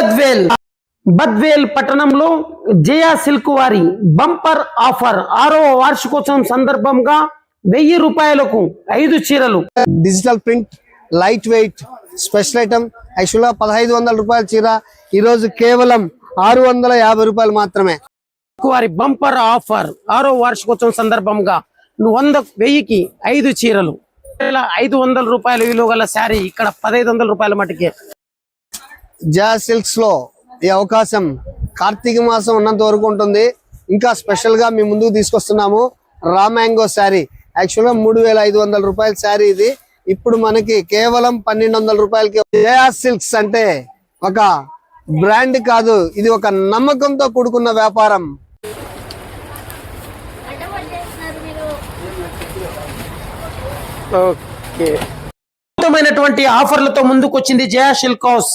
బద్వేల్. బద్వేల్ పట్టణంలో జయా సిల్క్ వారి bumper offer. ఆరవ వార్షికోత్సవం సందర్భంగా వెయ్యి రూపాయలకు ఐదు చీరలు. Digital print light weight special item యాక్చువల్గా పదహైదు వందల రూపాయల చీర. ఈరోజు కేవలం ఆరు వందల యాభై రూపాయలు మాత్రమే. వారి బంపర్ ఆఫర్. ఆరో వార్షికోత్సవం సందర్భంగా వంద వెయ్యికి ఐదు చీరలు. ఐదు వందల రూపాయల విలువ గల శారీ ఇక్కడ పదహైదు వందల రూపాయల మటుకే. జా సిల్క్స్లో ఈ అవకాశం కార్తీక మాసం ఉన్నంత వరకు ఉంటుంది. ఇంకా స్పెషల్గా మీ ముందుకు తీసుకొస్తున్నాము రా మ్యాంగో శారీ. యాక్చువల్గా మూడు వేల ఐదు వందల రూపాయల శారీ ఇది. ఇప్పుడు మనకి కేవలం పన్నెండు వందల రూపాయలకి జయా సిల్క్స్ అంటే ఒక బ్రాండ్ కాదు ఇది ఒక నమ్మకంతో కూడుకున్న వ్యాపారం. ఓకే. అద్భుతమైనటువంటి ఆఫర్లతో ముందుకు వచ్చింది జయా సిల్క్ హౌస్.